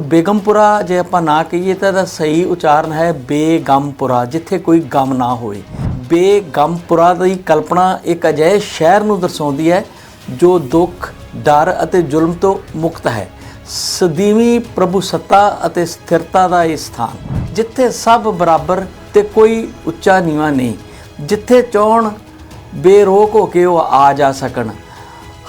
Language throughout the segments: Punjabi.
ਬੇਗਮਪੁਰਾ ਜੇ ਆਪਾਂ ਨਾ ਕਹੀਏ ਤਾਂ ਇਹਦਾ ਸਹੀ ਉਚਾਰਨ ਹੈ ਬੇਗਮਪੁਰਾ, ਜਿੱਥੇ ਕੋਈ ਗਮ ਨਾ ਹੋਵੇ ਬੇਗਮਪੁਰਾ ਦੀ ਕਲਪਨਾ ਇੱਕ ਅਜਿਹੇ ਸ਼ਹਿਰ ਨੂੰ ਦਰਸਾਉਂਦੀ ਹੈ ਜੋ ਦੁੱਖ, ਡਰ ਅਤੇ ਜ਼ੁਲਮ ਤੋਂ ਮੁਕਤ ਹੈ। ਸਦੀਵੀ ਪ੍ਰਭੂ ਸੱਤਾ ਅਤੇ ਸਥਿਰਤਾ ਦਾ ਇਹ ਸਥਾਨ, ਜਿੱਥੇ ਸਭ ਬਰਾਬਰ ਤੇ ਕੋਈ ਉੱਚਾ ਨੀਵਾਂ ਨਹੀਂ, ਜਿੱਥੇ ਚਾਹਣ ਬੇਰੋਕ ਹੋ ਕੇ ਉਹ ਆ ਜਾ ਸਕਣ।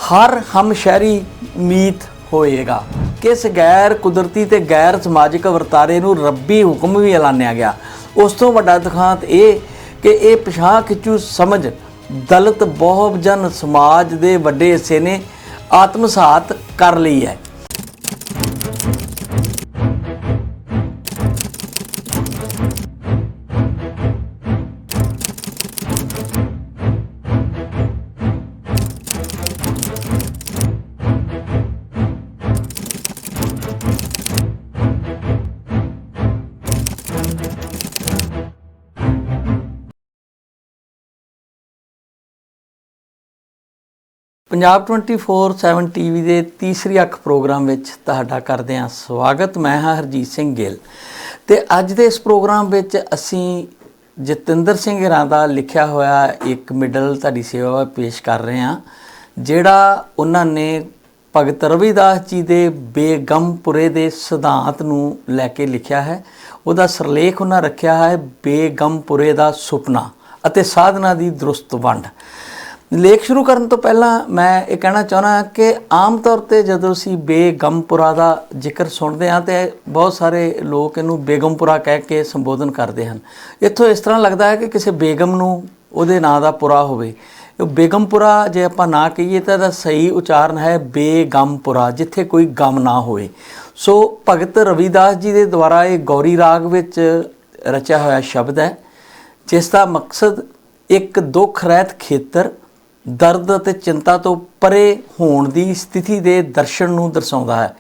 ਹਰ ਹਮ ਸ਼ਹਿਰੀ ਮੀਤ ਹੋਏਗਾ। ਕਿਸ ਗੈਰ ਕੁਦਰਤੀ ਤੇ ਗੈਰ ਸਮਾਜਿਕ ਵਰਤਾਰੇ ਨੂੰ ਰੱਬੀ ਹੁਕਮ ਵੀ ਐਲਾਨਿਆ ਗਿਆ? ਉਸ ਤੋਂ ਵੱਡਾ ਦਿਖਾਂਤ ਇਹ ਕਿ ਇਹ ਪਛਾਣ ਖਿੱਚੂ ਸਮਝ ਦਲਿਤ ਬਹੁਜਨ ਸਮਾਜ ਦੇ ਵੱਡੇ ਹਿੱਸੇ ਨੇ ਆਤਮਸਾਤ ਕਰ ਲਈ ਹੈ। ਪੰਜਾਬ 24/7 ਟੀਵੀ ਦੇ ਤੀਸਰੀ ਅੱਖ ਪ੍ਰੋਗਰਾਮ ਵਿੱਚ ਤੁਹਾਡਾ ਕਰਦੇ ਹਾਂ ਸਵਾਗਤ। ਮੈਂ ਹਾਂ ਹਰਜੀਤ ਸਿੰਘ ਗਿੱਲ। ਤੇ ਅੱਜ ਦੇ ਇਸ ਪ੍ਰੋਗਰਾਮ ਵਿੱਚ ਅਸੀਂ ਜਤਿੰਦਰ ਸਿੰਘ ਹਰਾਂ ਦਾ ਲਿਖਿਆ ਹੋਇਆ ਇੱਕ ਮਿਡਲ ਤੁਹਾਡੀ ਸੇਵਾ ਪੇਸ਼ ਕਰ ਰਹੇ ਹਾਂ, ਜਿਹੜਾ ਉਹਨਾਂ ਨੇ ਭਗਤ ਰਵਿਦਾਸ ਜੀ ਦੇ ਬੇਗਮਪੁਰੇ ਦੇ ਸਿਧਾਂਤ ਨੂੰ ਲੈ ਕੇ ਲਿਖਿਆ ਹੈ। ਉਹਦਾ ਸਰਲੇਖ ਉਹਨਾਂ ਰੱਖਿਆ ਹੈ, ਬੇਗਮਪੁਰੇ ਦਾ ਸੁਪਨਾ ਅਤੇ ਸਾਧਨਾ ਦੀ ਦਰੁਸਤ ਵੰਡ। ਲੇਖ ਸ਼ੁਰੂ ਕਰਨ ਤੋਂ ਪਹਿਲਾਂ ਮੈਂ ਇਹ ਕਹਿਣਾ ਚਾਹਣਾ ਕਿ ਆਮ ਤੌਰ ਤੇ ਜਦੋਂ ਅਸੀਂ ਬੇਗਮਪੁਰਾ ਦਾ ਜ਼ਿਕਰ ਸੁਣਦੇ ਹਾਂ ਤੇ ਬਹੁਤ ਸਾਰੇ ਲੋਕ ਇਹਨੂੰ ਬੇਗਮਪੁਰਾ ਕਹਿ ਕੇ ਸੰਬੋਧਨ ਕਰਦੇ ਹਨ। ਇੱਥੋਂ ਇਸ ਤਰ੍ਹਾਂ ਲੱਗਦਾ ਹੈ ਕਿ ਕਿਸੇ ਬੇਗਮ ਨੂੰ ਉਹਦੇ ਨਾਂ ਦਾ ਪੁਰਾ ਹੋਵੇ। ਬੇਗਮਪੁਰਾ ਜੇ ਆਪਾਂ ਨਾ ਕਹੀਏ ਤਾਂ ਇਹਦਾ ਸਹੀ ਉਚਾਰਨ ਹੈ ਬੇਗਮਪੁਰਾ ਜਿੱਥੇ ਕੋਈ ਗਮ ਨਾ ਹੋਵੇ। ਸੋ ਭਗਤ ਰਵਿਦਾਸ ਜੀ ਦੇ ਦੁਆਰਾ ਇਹ ਗੌਰੀ ਰਾਗ ਵਿੱਚ ਰਚਿਆ ਹੋਇਆ ਸ਼ਬਦ ਹੈ, ਜਿਸ ਦਾ ਮਕਸਦ ਇੱਕ ਦੁੱਖ ਰਹਿਤ ਖੇਤਰ ਦਰਦ ਅਤੇ ਚਿੰਤਾ ਤੋਂ ਪਰੇ ਹੋਣ ਦੀ ਸਥਿਤੀ ਦੇ ਦਰਸ਼ਨ ਨੂੰ ਦਰਸਾਉਂਦਾ ਹੈ।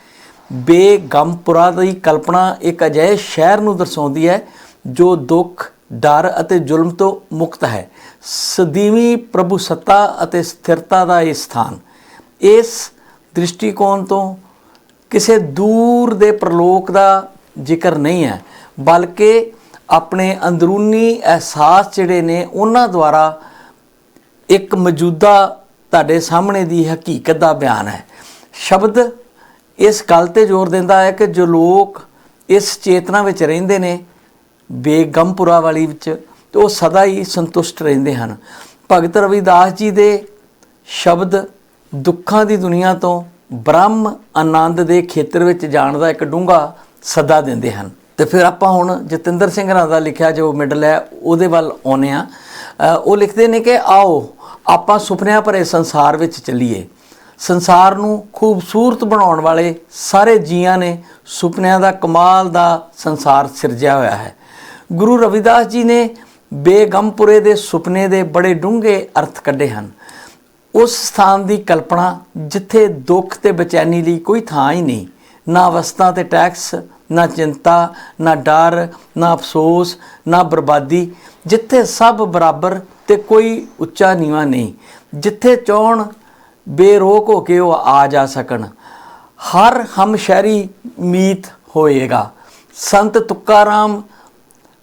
ਬੇਗਮਪੁਰਾ ਦੀ ਕਲਪਨਾ ਇੱਕ ਅਜਿਹੇ ਸ਼ਹਿਰ ਨੂੰ ਦਰਸਾਉਂਦੀ ਹੈ, ਜੋ ਦੁੱਖ, ਡਰ ਅਤੇ ਜ਼ੁਲਮ ਤੋਂ ਮੁਕਤ ਹੈ। ਸਦੀਵੀ ਪ੍ਰਭੂ ਸੱਤਾ ਅਤੇ ਸਥਿਰਤਾ ਦਾ ਇਹ ਸਥਾਨ। ਇਸ ਦ੍ਰਿਸ਼ਟੀਕੋਣ ਤੋਂ ਕਿਸੇ ਦੂਰ ਦੇ ਪ੍ਰਲੋਕ ਦਾ ਜ਼ਿਕਰ ਨਹੀਂ ਹੈ, ਬਲਕਿ ਆਪਣੇ ਅੰਦਰੂਨੀ ਅਹਿਸਾਸ ਜਿਹੜੇ ਨੇ, ਉਹਨਾਂ ਦੁਆਰਾ ਇੱਕ ਮੌਜੂਦਾ ਤੁਹਾਡੇ ਸਾਹਮਣੇ ਦੀ ਹਕੀਕਤ ਦਾ ਬਿਆਨ ਹੈ। ਸ਼ਬਦ ਇਸ ਗੱਲ ਤੇ ਜ਼ੋਰ ਦਿੰਦਾ ਹੈ ਕਿ ਜੋ ਲੋਕ ਇਸ ਚੇਤਨਾ ਵਿੱਚ ਰਹਿੰਦੇ ਨੇ ਬੇਗਮਪੁਰਾ ਵਾਲੀ ਵਿੱਚ, ਤੇ ਉਹ ਸਦਾ ਹੀ ਸੰਤੁਸ਼ਟ ਰਹਿੰਦੇ ਹਨ। ਭਗਤ ਰਵਿਦਾਸ ਜੀ ਦੇ ਸ਼ਬਦ ਦੁੱਖਾਂ ਦੀ ਦੁਨੀਆ ਤੋਂ ਬ੍ਰਹਮ ਆਨੰਦ ਦੇ ਖੇਤਰ ਵਿੱਚ ਜਾਣ ਦਾ ਇੱਕ ਡੂੰਘਾ ਸੱਦਾ ਦਿੰਦੇ ਹਨ। ਤੇ ਫਿਰ ਆਪਾਂ ਹੁਣ ਜਤਿੰਦਰ ਸਿੰਘ ਰਾਂ ਦਾ ਲਿਖਿਆ ਜੋ ਮਿਡਲ ਹੈ, ਉਹਦੇ ਵੱਲ ਆਉਨੇ ਆ ਉਹ ਲਿਖਦੇ ਨੇ ਕਿ ਆਓ ਆਪਾਂ ਸੁਪਨਿਆਂ ਭਰੇ ਸੰਸਾਰ ਵਿੱਚ ਚੱਲੀਏ। ਸੰਸਾਰ ਨੂੰ ਖੂਬਸੂਰਤ ਬਣਾਉਣ ਵਾਲੇ ਸਾਰੇ ਜੀਆਂ ਨੇ ਸੁਪਨਿਆਂ ਦਾ ਕਮਾਲ ਦਾ ਸੰਸਾਰ ਸਿਰਜਿਆ ਹੋਇਆ ਹੈ। ਗੁਰੂ ਰਵਿਦਾਸ ਜੀ ਨੇ ਬੇਗਮਪੁਰੇ ਦੇ ਸੁਪਨੇ ਦੇ ਬੜੇ ਡੂੰਘੇ ਅਰਥ ਕੱਢੇ ਹਨ। ਉਸ ਸਥਾਨ ਦੀ ਕਲਪਨਾ ਜਿੱਥੇ ਦੁੱਖ ਤੇ ਬੇਚੈਨੀ ਲਈ ਕੋਈ ਥਾਂ ਹੀ ਨਹੀਂ, ਨਾ ਵਸਤਾਂ ਤੇ ਟੈਕਸ ਨਾ ਚਿੰਤਾ, ਨਾ ਡਰ, ਨਾ ਅਫਸੋਸ, ਨਾ ਬਰਬਾਦੀ। ਜਿੱਥੇ ਸਭ ਬਰਾਬਰ ਤੇ ਕੋਈ ਉੱਚਾ ਨੀਵਾਂ ਨਹੀਂ, ਜਿੱਥੇ ਚਾਹਣ ਬੇਰੋਕ ਹੋ ਕੇ ਉਹ ਆ ਜਾ ਸਕਣ। ਹਰ ਹਮ ਸ਼ਹਿਰੀ ਮੀਤ ਹੋਏਗਾ। ਸੰਤ ਤੁਕਾਰਾਮ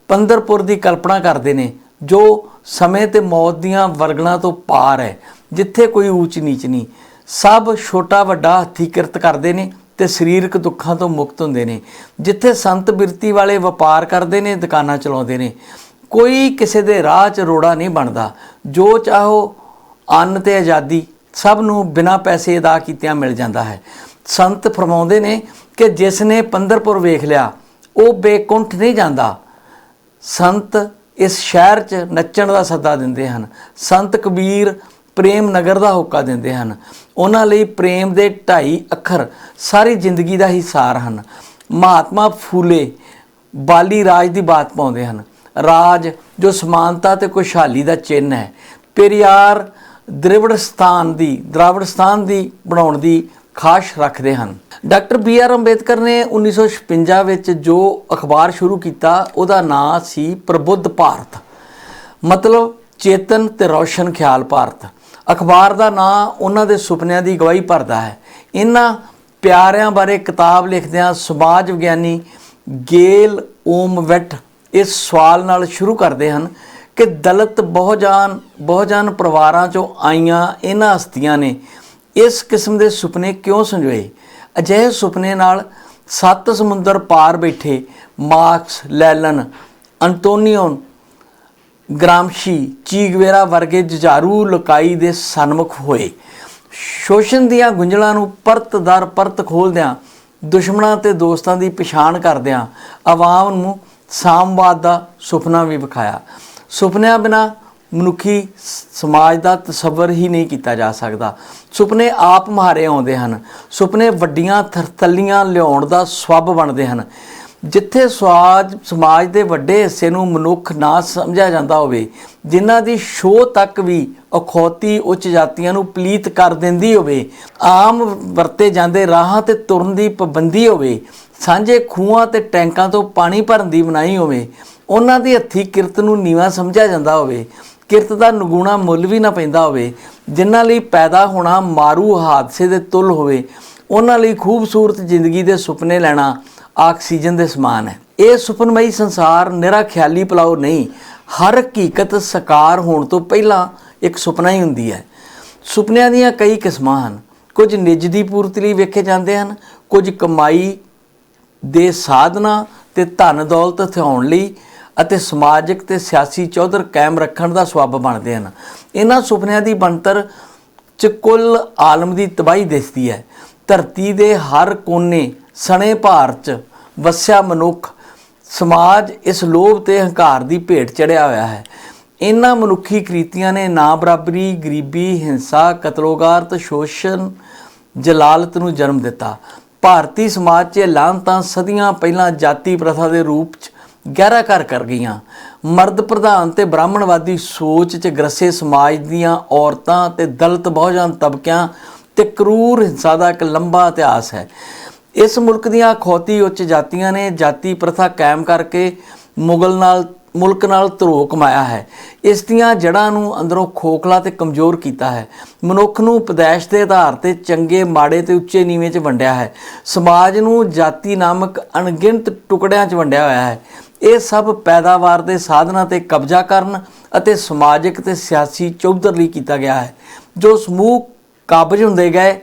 ਪੰਦਰਪੁਰ ਦੀ ਕਲਪਨਾ ਕਰਦੇ ਨੇ, ਜੋ ਸਮੇਂ ਤੇ ਮੌਤ ਦੀਆਂ ਵਰਗਣਾ ਤੋਂ ਪਾਰ ਹੈ, ਜਿੱਥੇ ਕੋਈ ਊਚ ਨੀਚ ਨਹੀਂ। ਸਭ ਛੋਟਾ ਵੱਡਾ ਹੱਥੀ ਕਿਰਤ ਕਰਦੇ ਨੇ ਤੇ ਸਰੀਰਕ ਦੁੱਖਾਂ ਤੋਂ ਮੁਕਤ ਹੁੰਦੇ ਨੇ। ਜਿੱਥੇ ਸੰਤ ਬਿਰਤੀ ਵਾਲੇ ਵਪਾਰ ਕਰਦੇ ਨੇ, ਦੁਕਾਨਾਂ ਚਲਾਉਂਦੇ ਨੇ, ਕੋਈ ਕਿਸੇ ਦੇ ਰਾਹ 'ਚ ਰੋੜਾ ਨਹੀਂ ਬਣਦਾ। ਜੋ ਚਾਹੋ ਅੰਨ ਤੇ ਆਜ਼ਾਦੀ, ਸਭ ਨੂੰ ਬਿਨਾਂ ਪੈਸੇ ਅਦਾ ਕੀਤਿਆਂ ਮਿਲ ਜਾਂਦਾ ਹੈ। ਸੰਤ ਫਰਮਾਉਂਦੇ ਨੇ ਕਿ ਜਿਸ ਨੇ ਪੰਦਰਪੁਰ ਵੇਖ ਲਿਆ, ਉਹ ਬੇਕੁੰਠ ਨਹੀਂ ਜਾਂਦਾ। ਸੰਤ ਇਸ ਸ਼ਹਿਰ 'ਚ ਨੱਚਣ ਦਾ ਸੱਦਾ ਦਿੰਦੇ ਹਨ। ਸੰਤ ਕਬੀਰ ਪ੍ਰੇਮ ਨਗਰ ਦਾ ਹੋਕਾ ਦਿੰਦੇ ਹਨ। ਉਹਨਾਂ ਲਈ ਪ੍ਰੇਮ ਦੇ ਢਾਈ ਅੱਖਰ ਸਾਰੀ ਜ਼ਿੰਦਗੀ ਦਾ ਹੀ ਸਾਰ ਹਨ। ਮਹਾਤਮਾ ਫੂਲੇ ਬਾਲੀ ਰਾਜ ਦੀ ਬਾਤ ਪਾਉਂਦੇ ਹਨ। ਰਾਜ ਜੋ ਸਮਾਨਤਾ ਤੇ ਖੁਸ਼ਹਾਲੀ ਦਾ ਚਿੰਨ ਹੈ। ਪੇਰੀਆਰ ਦ੍ਰਿਵੜਸਤਾਨ ਦੀ ਦ੍ਰਾਵੜਸਤਾਨ ਦੀ ਬਣਾਉਣ ਦੀ ਖਾਸ਼ ਰੱਖਦੇ ਹਨ। ਡਾਕਟਰ ਬੀ ਆਰ ਅੰਬੇਦਕਰ ਨੇ 1956 ਵਿੱਚ ਜੋ ਅਖਬਾਰ ਸ਼ੁਰੂ ਕੀਤਾ, ਉਹਦਾ ਨਾਂ ਸੀ ਪ੍ਰਬੁੱਧ ਭਾਰਤ। ਮਤਲਬ ਚੇਤਨ ਤੇ ਰੌਸ਼ਨ ਖਿਆਲ ਭਾਰਤ। ਅਖਬਾਰ ਦਾ ਨਾਂ ਉਹਨਾਂ ਦੇ ਸੁਪਨਿਆਂ ਦੀ ਗਵਾਹੀ ਭਰਦਾ ਹੈ। ਇਹਨਾਂ ਪਿਆਰਿਆਂ ਬਾਰੇ ਕਿਤਾਬ ਲਿਖਦਿਆਂ ਸਮਾਜ ਵਿਗਿਆਨੀ ਗੇਲ ਓਮਵੈਟ ਇਸ ਸਵਾਲ ਨਾਲ ਸ਼ੁਰੂ ਕਰਦੇ ਹਨ ਕਿ ਦਲਿਤ ਬਹੁਜਾਨ ਬਹੁਜਾਨ ਪਰਿਵਾਰਾਂ ਚੋਂ ਆਈਆਂ ਇਹਨਾਂ ਹਸਤੀਆਂ ਨੇ ਇਸ ਕਿਸਮ ਦੇ ਸੁਪਨੇ ਕਿਉਂ ਸੰਜੋਏ? ਅਜਿਹੇ ਸੁਪਨੇ ਨਾਲ ਸੱਤ ਸਮੁੰਦਰ ਪਾਰ ਬੈਠੇ Marx, Lenin, Antonio Gramsci Che Guevara ਵਰਗੇ ਜੁਝਾਰੂ ਲੋਕਾਈ ਦੇ ਸਨਮੁਖ ਹੋਏ। ਸ਼ੋਸ਼ਣ ਦੀਆਂ ਗੁੰਝਲਾਂ ਨੂੰ ਪਰਤ ਦਰ ਪਰਤ ਖੋਲਦਿਆਂ, ਦੁਸ਼ਮਣਾਂ ਤੇ ਦੋਸਤਾਂ ਦੀ ਪਛਾਣ ਕਰਦਿਆਂ ਆਵਾਮ ਨੂੰ ਸਾਮਵਾਦ ਦਾ ਸੁਪਨਾ ਵੀ ਵਿਖਾਇਆ। ਸੁਪਨਿਆਂ ਬਿਨਾ ਮਨੁੱਖੀ ਸਮਾਜ ਦਾ ਤਸਵਰ ਹੀ ਨਹੀਂ ਕੀਤਾ ਜਾ ਸਕਦਾ। ਸੁਪਨੇ ਆਪ ਮਹਾਰੇ ਆਉਂਦੇ ਹਨ। ਸੁਪਨੇ ਵੱਡੀਆਂ ਥਰਤਲੀਆਂ ਲਿਆਉਣ ਦਾ ਸਵੱਬ ਬਣਦੇ ਹਨ। ਜਿੱਥੇ ਸਵਾਜ, ਸਮਾਜ ਦੇ ਵੱਡੇ ਹਿੱਸੇ ਨੂੰ ਮਨੁੱਖ ਨਾ ਸਮਝਿਆ ਜਾਂਦਾ ਹੋਵੇ, ਜਿਨ੍ਹਾਂ ਦੀ ਸ਼ੋਅ ਤੱਕ ਵੀ ਅਖੌਤੀ ਉੱਚ ਜਾਤੀਆਂ ਨੂੰ ਪਲੀਤ ਕਰ ਦਿੰਦੀ ਹੋਵੇ, ਆਮ ਵਰਤੇ ਜਾਂਦੇ ਰਾਹਾਂ ਤੇ ਤੁਰਨ ਦੀ ਪਾਬੰਦੀ ਹੋਵੇ, ਸਾਂਝੇ ਖੂਹਾਂ ਤੇ ਟੈਂਕਾਂ ਤੋਂ ਪਾਣੀ ਭਰਨ ਦੀ ਮਨਾਹੀ ਹੋਵੇ, ਉਹਨਾਂ ਦੀ ਹੱਥੀ ਕਿਰਤ ਨੂੰ ਨੀਵਾ ਸਮਝਿਆ ਜਾਂਦਾ ਹੋਵੇ, ਕਿਰਤ ਦਾ ਨਗੂਣਾ ਮੁੱਲ ਵੀ ਨਾ ਪੈਂਦਾ ਹੋਵੇ, ਜਿਨ੍ਹਾਂ ਲਈ ਪੈਦਾ ਹੋਣਾ ਮਾਰੂ ਹਾਦਸੇ ਦੇ ਤੁਲ ਹੋਵੇ, ਉਹਨਾਂ ਲਈ ਖੂਬਸੂਰਤ ਜ਼ਿੰਦਗੀ ਦੇ ਸੁਪਨੇ ਲੈਣਾ ਆਕਸੀਜਨ ਦੇ ਸਮਾਨ ਹੈ। ਇਹ ਸੁਪਨਮਈ ਸੰਸਾਰ ਨਿਰਾ ਖਿਆਲੀ ਪਲਾਓ ਨਹੀਂ, ਹਰ ਹਕੀਕਤ ਸਾਕਾਰ ਹੋਣ ਤੋਂ ਪਹਿਲਾਂ ਇੱਕ ਸੁਪਨਾ ਹੀ ਹੁੰਦੀ ਹੈ। ਸੁਪਨਿਆਂ ਦੀਆਂ ਕਈ ਕਿਸਮਾਂ ਹਨ। ਕੁਝ ਨਿੱਜ ਦੀ ਪੂਰਤੀ ਲਈ ਵੇਖੇ ਜਾਂਦੇ ਹਨ, ਕੁਝ ਕਮਾਈ ਦੇ ਸਾਧਨਾ ਤੇ ਧਨ ਦੌਲਤ ਹਥਿਆਉਣ ਲਈ ਅਤੇ ਸਮਾਜਿਕ ਤੇ ਸਿਆਸੀ ਚੌਧਰ ਕਾਇਮ ਰੱਖਣ ਦਾ ਸਬਬ ਬਣਦੇ ਹਨ। ਇਹਨਾਂ ਸੁਪਨਿਆਂ ਦੀ ਬਣਤਰ ਚ ਕੁੱਲ ਆਲਮ ਦੀ ਤਬਾਹੀ ਦਿਸਦੀ ਹੈ। ਧਰਤੀ ਦੇ ਹਰ ਕੋਨੇ ਸਣੇ ਭਾਰ ਚ ਵਸਿਆ ਮਨੁੱਖ, ਸਮਾਜ ਇਸ ਲੋਭ ਤੇ ਹੰਕਾਰ ਦੀ ਭੇਟ ਚੜਿਆ ਹੋਇਆ ਹੈ। ਇਹਨਾਂ ਮਨੁੱਖੀ ਕ੍ਰੀਤੀਆਂ ਨੇ ਨਾ ਬਰਾਬਰੀ ਗਰੀਬੀ, ਹਿੰਸਾ, ਕਤਲੋਗਾਰਤ, ਸ਼ੋਸ਼ਣ, ਜਲਾਲਤ ਨੂੰ ਜਨਮ ਦਿੱਤਾ। ਭਾਰਤੀ ਸਮਾਜ 'ਚ ਇਹ ਲਾਂਤਾਂ ਸਦੀਆਂ ਪਹਿਲਾਂ ਜਾਤੀ ਪ੍ਰਥਾ ਦੇ ਰੂਪ 'ਚ ਗਹਿਰਾ ਘਰ ਕਰ ਗਈਆਂ। ਮਰਦ ਪ੍ਰਧਾਨ ਤੇ ਬ੍ਰਾਹਮਣਵਾਦੀ ਸੋਚ 'ਚ ਗ੍ਰਸੇ ਸਮਾਜ ਦੀਆਂ ਔਰਤਾਂ ਤੇ ਦਲਿਤ ਬਹੁਜਨ ਤਬਕਿਆਂ ਤੇ ਕਰੂਰ ਹਿੰਸਾ ਦਾ ਇੱਕ ਲੰਬਾ ਇਤਿਹਾਸ ਹੈ। ਇਸ ਮੁਲਕ ਦੀਆਂ ਖੌਤੀ ਉੱਚ ਜਾਤੀਆਂ ਨੇ ਜਾਤੀ ਪ੍ਰਥਾ ਕਾਇਮ ਕਰਕੇ ਮੁਗਲ ਨਾਲ, ਮੁਲਕ ਨਾਲ ਧਰੋ ਕਮਾਇਆ ਹੈ। ਇਸ ਦੀਆਂ ਜੜ੍ਹਾਂ ਨੂੰ ਅੰਦਰੋਂ ਖੋਖਲਾ ਤੇ ਕਮਜ਼ੋਰ ਕੀਤਾ ਹੈ। ਮਨੁੱਖ ਨੂੰ ਪਦੈਸ਼ ਦੇ ਆਧਾਰ ਤੇ ਚੰਗੇ ਮਾੜੇ ਤੇ ਉੱਚੇ ਨੀਵੇਂ 'ਚ ਵੰਡਿਆ ਹੈ। ਸਮਾਜ ਨੂੰ ਜਾਤੀ ਨਾਮਕ ਅਣਗਿਣਤ ਟੁਕੜਿਆਂ 'ਚ ਵੰਡਿਆ ਹੋਇਆ ਹੈ। ਇਹ ਸਭ ਪੈਦਾਵਾਰ ਦੇ ਸਾਧਨਾਂ ਤੇ ਕਬਜ਼ਾ ਕਰਨ ਅਤੇ ਸਮਾਜਿਕ ਤੇ ਸਿਆਸੀ ਚੌਧਰ ਲਈ ਕੀਤਾ ਗਿਆ ਹੈ। ਜੋ ਸਮੂਹ ਕਾਬਜ ਹੁੰਦੇ ਗਏ,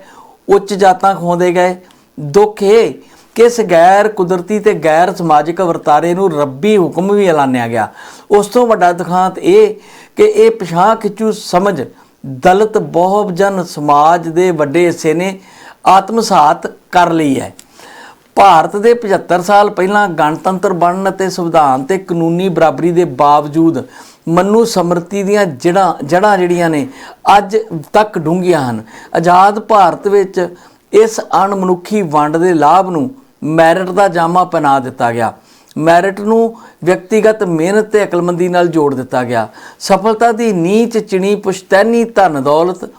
ਉੱਚ ਜਾਤਾਂ ਖੋਂਦੇ ਗਏ ਦੁੱਖ ਇਹ ਕਿ ਇਸ ਗੈਰ ਕੁਦਰਤੀ ਤੇ ਗੈਰ ਸਮਾਜਿਕ ਵਰਤਾਰੇ ਨੂੰ ਰੱਬੀ ਹੁਕਮ ਵੀ ਐਲਾਨਿਆ ਗਿਆ। ਉਸ ਤੋਂ ਵੱਡਾ ਦਿਖਾਂਤ ਇਹ ਕਿ ਇਹ ਪਛਾਂ ਖਿੱਚੂ ਸਮਝ ਦਲਿਤ ਬਹੁਜਨ ਸਮਾਜ ਦੇ ਵੱਡੇ ਹਿੱਸੇ ਨੇ ਆਤਮਸਾਤ ਕਰ ਲਈ ਹੈ। ਭਾਰਤ ਦੇ 75 ਸਾਲ ਪਹਿਲਾਂ ਗਣਤੰਤਰ ਬਣਨ ਅਤੇ ਸੰਵਿਧਾਨ ਤੇ ਕਾਨੂੰਨੀ ਬਰਾਬਰੀ ਦੇ ਬਾਵਜੂਦ ਮਨੂ ਸਮਰਤੀ ਦੀਆਂ ਜੜਾਂ ਜੜਾਂ ਜਿਹੜੀਆਂ ਨੇ ਅੱਜ ਤੱਕ ਡੂੰਘੀਆਂ ਹਨ। ਆਜ਼ਾਦ ਭਾਰਤ ਵਿੱਚ ਇਸ ਅਣਮਨੁੱਖੀ ਵੰਡ ਦੇ ਲਾਭ ਨੂੰ ਮੈਰਿਟ ਦਾ ਜਾਮਾ ਪਹਿਨਾ ਦਿੱਤਾ ਗਿਆ। ਮੈਰਿਟ ਨੂੰ ਵਿਅਕਤੀਗਤ ਮਿਹਨਤ ਤੇ ਅਕਲਮੰਦੀ ਨਾਲ ਜੋੜ ਦਿੱਤਾ ਗਿਆ। ਸਫਲਤਾ ਦੀ ਨੀਚ ਚਿਣੀ ਪੁਸ਼ਤੈਨੀ ਧਨ ਦੌਲਤ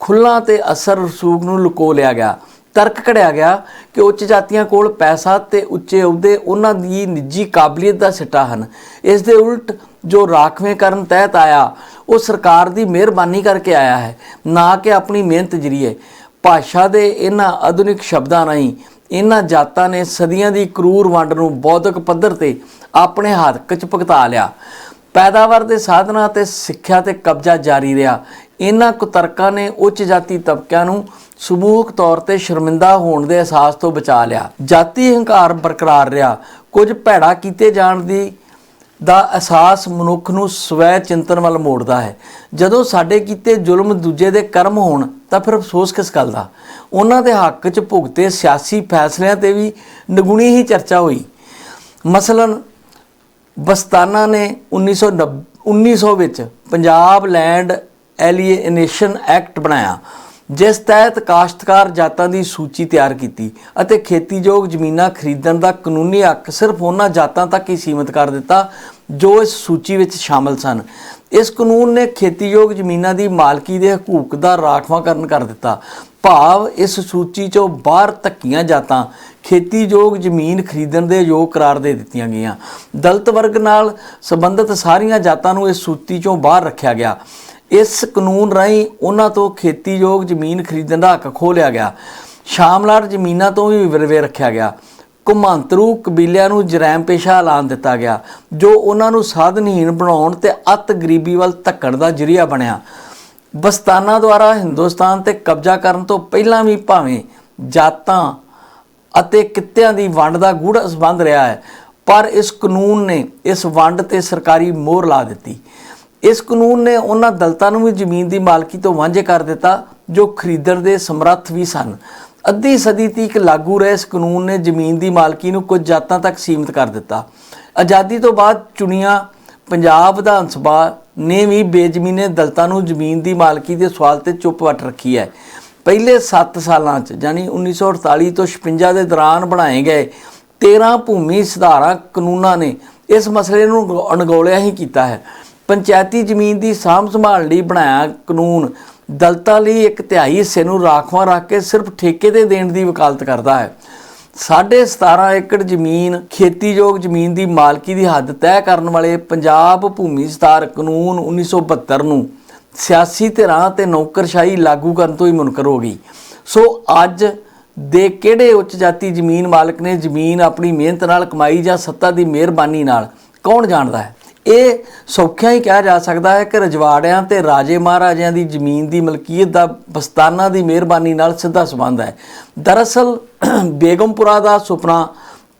ਖੁੱਲਾਂ ਤੇ ਅਸਰ ਰਸੂਖ ਨੂੰ ਲੁਕੋ ਲਿਆ ਗਿਆ। ਤਰਕ ਘੜਿਆ ਗਿਆ ਕਿ ਉੱਚ ਜਾਤੀਆਂ ਕੋਲ ਪੈਸਾ ਤੇ ਉੱਚੇ ਅਹੁਦੇ ਉਹਨਾਂ ਦੀ ਨਿੱਜੀ ਕਾਬਲੀਅਤ ਦਾ ਸਿੱਟਾ ਹਨ। ਇਸ ਦੇ ਉਲਟ ਜੋ ਰਾਖਵੇਂਕਰਨ ਤਹਿਤ ਆਇਆ, ਉਹ ਸਰਕਾਰ ਦੀ ਮਿਹਰਬਾਨੀ ਕਰਕੇ ਆਇਆ ਹੈ। ਨਾ ਕਿ ਆਪਣੀ ਮਿਹਨਤ ਜਰੀਏ। ਭਾਸ਼ਾ ਦੇ ਇਹਨਾਂ ਆਧੁਨਿਕ ਸ਼ਬਦਾਂ ਰਾਹੀਂ ਇਹਨਾਂ ਜਾਤਾਂ ਨੇ ਸਦੀਆਂ ਦੀ ਕਰੂਰ ਵੰਡ ਨੂੰ ਬੌਧਿਕ ਪੱਧਰ ਤੇ ਆਪਣੇ ਹੱਥ 'ਚ ਭੁਗਤਾ ਲਿਆ। ਪੈਦਾਵਾਰ ਦੇ ਸਾਧਨਾਂ ਤੇ ਸਿੱਖਿਆ ਤੇ ਕਬਜ਼ਾ ਜਾਰੀ ਰਿਹਾ। ਇਹਨਾਂ ਕੁਤਰਕਾਂ ਨੇ ਉੱਚ ਜਾਤੀ ਤਬਕਿਆਂ ਨੂੰ ਸਮੂਹਕ ਤੌਰ ਤੇ ਸ਼ਰਮਿੰਦਾ ਹੋਣ ਦੇ ਅਹਿਸਾਸ ਤੋਂ ਬਚਾ ਲਿਆ। ਜਾਤੀ ਹੰਕਾਰ ਬਰਕਰਾਰ ਰਿਹਾ। ਕੁਝ ਭੈੜਾ ਕੀਤੇ ਜਾਣ ਦੀ ਦਾ ਅਹਿਸਾਸ ਮਨੁੱਖ ਨੂੰ ਸਵੈ ਚਿੰਤਨ ਵੱਲ ਮੋੜਦਾ ਹੈ। ਜਦੋਂ ਸਾਡੇ ਕੀਤੇ ਜ਼ੁਲਮ ਦੂਜੇ ਦੇ ਕਰਮ ਹੋਣ, ਤਾਂ ਫਿਰ ਅਫਸੋਸ ਕਿਸ ਗੱਲ ਦਾ? ਉਹਨਾਂ ਦੇ ਹੱਕ 'ਚ ਭੁਗਤੇ ਸਿਆਸੀ ਫੈਸਲਿਆਂ ਤੇ ਵੀ ਨਿਗੁਣੀ ਹੀ ਚਰਚਾ ਹੋਈ। ਮਸਲਨ ਬਸਤਾਨਾ ਨੇ 1990 1900 ਵਿੱਚ ਪੰਜਾਬ ਲੈਂਡ ਐਲੀਏਨੇਸ਼ਨ ਐਕਟ ਬਣਾਇਆ। ਜਿਸ ਤਹਿਤ ਕਾਸ਼ਤਕਾਰ ਜਾਤਾਂ ਦੀ ਸੂਚੀ ਤਿਆਰ ਕੀਤੀ ਅਤੇ ਖੇਤੀਯੋਗ ਜ਼ਮੀਨਾਂ ਖਰੀਦਣ ਦਾ ਕਾਨੂੰਨੀ ਹੱਕ ਸਿਰਫ ਉਹਨਾਂ ਜਾਤਾਂ ਤੱਕ ਹੀ ਸੀਮਿਤ ਕਰ ਦਿੱਤਾ ਜੋ ਇਸ ਸੂਚੀ ਵਿੱਚ ਸ਼ਾਮਲ ਸਨ। ਇਸ ਕਾਨੂੰਨ ਨੇ ਖੇਤੀਯੋਗ ਜ਼ਮੀਨਾਂ ਦੀ ਮਾਲਕੀ ਦੇ ਹਕੂਕ ਦਾ ਰਾਖਵਾਂਕਰਨ ਕਰ ਦਿੱਤਾ। ਭਾਵ ਇਸ ਸੂਚੀ ਚੋਂ ਬਾਹਰ ਧੱਕੀਆਂ ਜਾਤਾਂ ਖੇਤੀਯੋਗ ਜ਼ਮੀਨ ਖਰੀਦਣ ਦੇ ਯੋਗ ਕਰਾਰ ਦੇ ਦਿੱਤੀਆਂ ਗਈਆਂ। ਦਲਤ ਵਰਗ ਨਾਲ ਸੰਬੰਧਿਤ ਸਾਰੀਆਂ ਜਾਤਾਂ ਨੂੰ ਇਸ ਸੂਚੀ ਚੋਂ ਬਾਹਰ ਰੱਖਿਆ ਗਿਆ। ਇਸ ਕਾਨੂੰਨ ਰਾਹੀਂ ਉਹਨਾਂ ਤੋਂ ਖੇਤੀਯੋਗ ਜ਼ਮੀਨ ਖਰੀਦਣ ਦਾ ਹੱਕ ਖੋਹ ਲਿਆ ਗਿਆ। ਸ਼ਾਮਲਾਟ ਜ਼ਮੀਨਾਂ ਤੋਂ ਵੀ ਵਿਰਵੇ ਰੱਖਿਆ ਗਿਆ। ਕੁਮਾਂਤਰੂ ਕਬੀਲਿਆਂ ਨੂੰ ਜਰਾਇਮ ਪੇਸ਼ਾ ਐਲਾਨ ਦਿੱਤਾ ਗਿਆ, ਜੋ ਉਹਨਾਂ ਨੂੰ ਸਾਧਨਹੀਣ ਬਣਾਉਣ ਤੇ ਅਤ ਗਰੀਬੀ ਵੱਲ ਧੱਕਣ ਦਾ ਜਰੀਆ ਬਣਿਆ। ਬਸਤਾਨਾ ਦੁਆਰਾ ਹਿੰਦੁਸਤਾਨ ਤੇ ਕਬਜ਼ਾ ਕਰਨ ਤੋਂ ਪਹਿਲਾਂ ਵੀ ਭਾਵੇਂ ਜਾਤਾਂ ਅਤੇ ਕਿੱਤਿਆਂ ਦੀ ਵੰਡ ਦਾ ਗੂੜਾ ਸੰਬੰਧ ਰਿਹਾ ਹੈ, ਪਰ ਇਸ ਕਾਨੂੰਨ ਨੇ ਇਸ ਵੰਡ ਤੇ ਸਰਕਾਰੀ ਮੋਹਰ ਲਾ ਦਿੱਤੀ। ਇਸ ਕਾਨੂੰਨ ਨੇ ਉਹਨਾਂ ਦਲਤਾਂ ਨੂੰ ਵੀ ਜ਼ਮੀਨ ਦੀ ਮਾਲਕੀ ਤੋਂ ਵਾਂਝੇ ਕਰ ਦਿੱਤਾ, ਜੋ ਖਰੀਦਣ ਦੇ ਸਮਰੱਥ ਵੀ ਸਨ। ਅੱਧੀ ਸਦੀ ਤੀਕ ਲਾਗੂ ਰਹੇ ਇਸ ਕਾਨੂੰਨ ਨੇ ਜ਼ਮੀਨ ਦੀ ਮਾਲਕੀ ਨੂੰ ਕੁਝ ਜਾਤਾਂ ਤੱਕ ਸੀਮਿਤ ਕਰ ਦਿੱਤਾ। ਆਜ਼ਾਦੀ ਤੋਂ ਬਾਅਦ ਚੁਣੀਆਂ ਪੰਜਾਬ ਵਿਧਾਨ ਸਭਾ ਨੇ ਵੀ ਬੇਜ਼ਮੀਨੇ ਦਲਤਾਂ ਨੂੰ ਜ਼ਮੀਨ ਦੀ ਮਾਲਕੀ ਦੇ ਸਵਾਲ ਤੇ ਚੁੱਪ ਵੱਟ ਰੱਖੀ ਹੈ। ਪਹਿਲੇ 7 ਸਾਲਾਂ 'ਚ ਯਾਨੀ 1948 ਤੋਂ 56 ਦੇ ਦੌਰਾਨ ਬਣਾਏ ਗਏ 13 ਭੂਮੀ ਸੁਧਾਰਾਂ ਕਾਨੂੰਨਾਂ ਨੇ ਇਸ ਮਸਲੇ ਨੂੰ ਅਣਗੌਲਿਆ ਹੀ ਕੀਤਾ ਹੈ। ਪੰਚਾਇਤੀ ਜ਼ਮੀਨ ਦੀ ਸਾਂਭ ਸੰਭਾਲ ਲਈ ਬਣਾਇਆ ਕਾਨੂੰਨ। ਦਲਤਾਂ ਲਈ ਇੱਕ ਤਿਹਾਈ ਹਿੱਸੇ ਨੂੰ ਰਾਖਵਾਂ ਰੱਖ ਕੇ ਸਿਰਫ ਠੇਕੇ ਤੇ ਦੇਣ ਦੀ ਵਕਾਲਤ ਕਰਦਾ ਹੈ। ਸਾਢੇ 17 ਏਕੜ ਜ਼ਮੀਨ, ਖੇਤੀਯੋਗ ਜ਼ਮੀਨ ਦੀ ਮਾਲਕੀ ਦੀ ਹੱਦ ਤੈਅ ਕਰਨ ਵਾਲੇ ਪੰਜਾਬ ਭੂਮੀ ਸੁਧਾਰ ਕਾਨੂੰਨ 1972 ਨੂੰ ਸਿਆਸੀ ਧਿਰਾਂ ਤੇ ਨੌਕਰਸ਼ਾਹੀ ਲਾਗੂ ਕਰਨ ਤੋਂ ਹੀ ਮੁਨਕਰ ਹੋ ਗਈ। ਸੋ ਅੱਜ ਦੇ ਕਿਹੜੇ ਉੱਚ ਜਾਤੀ ਜ਼ਮੀਨ ਮਾਲਕ ਨੇ ਜ਼ਮੀਨ ਆਪਣੀ ਮਿਹਨਤ ਨਾਲ ਕਮਾਈ ਜਾਂ ਸੱਤਾ ਦੀ ਮਿਹਰਬਾਨੀ ਨਾਲ ਕੌਣ ਜਾਣਦਾ ਹੈ? ਇਹ ਸੌਖਿਆ ਹੀ ਕਿਹਾ ਜਾ ਸਕਦਾ ਹੈ ਕਿ ਰਜਵਾੜਿਆਂ ਤੇ ਰਾਜੇ ਮਹਾਰਾਜਿਆਂ ਦੀ ਜ਼ਮੀਨ ਦੀ ਮਲਕੀਅਤ ਦਾ ਬਸਤਾਨਾ ਦੀ ਮਿਹਰਬਾਨੀ ਨਾਲ ਸਿੱਧਾ ਸੰਬੰਧ ਹੈ। ਦਰਅਸਲ, ਬੇਗਮਪੁਰਾ ਦਾ ਸੁਪਨਾ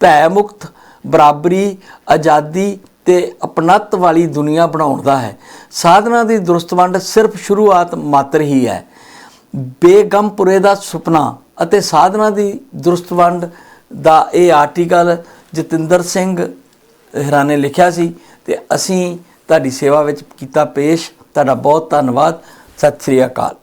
ਭੈ ਮੁਕਤ ਬਰਾਬਰੀ, ਆਜ਼ਾਦੀ ਤੇ ਅਪਣਤ ਵਾਲੀ ਦੁਨੀਆ ਬਣਾਉਣ ਦਾ ਹੈ। ਸਾਧਨਾ ਦੀ ਦੁਰਸਤ ਵੰਡ ਸਿਰਫ ਸ਼ੁਰੂਆਤ ਮਾਤਰ ਹੀ ਹੈ। ਬੇਗਮਪੁਰੇ ਦਾ ਸੁਪਨਾ ਅਤੇ ਸਾਧਨਾ ਦੀ ਦੁਰਸਤ ਵੰਡ ਦਾ ਇਹ ਆਰਟੀਕਲ ਜਤਿੰਦਰ ਸਿੰਘ ਹਿਰਾ ਨੇ ਲਿਖਿਆ ਸੀ। ਤੇ ਅਸੀਂ ਤੁਹਾਡੀ ਸੇਵਾ ਵਿੱਚ ਕੀਤਾ ਪੇਸ਼। ਤੁਹਾਡਾ ਬਹੁਤ ਧੰਨਵਾਦ। ਸਤਿ ਸ੍ਰੀ ਅਕਾਲ।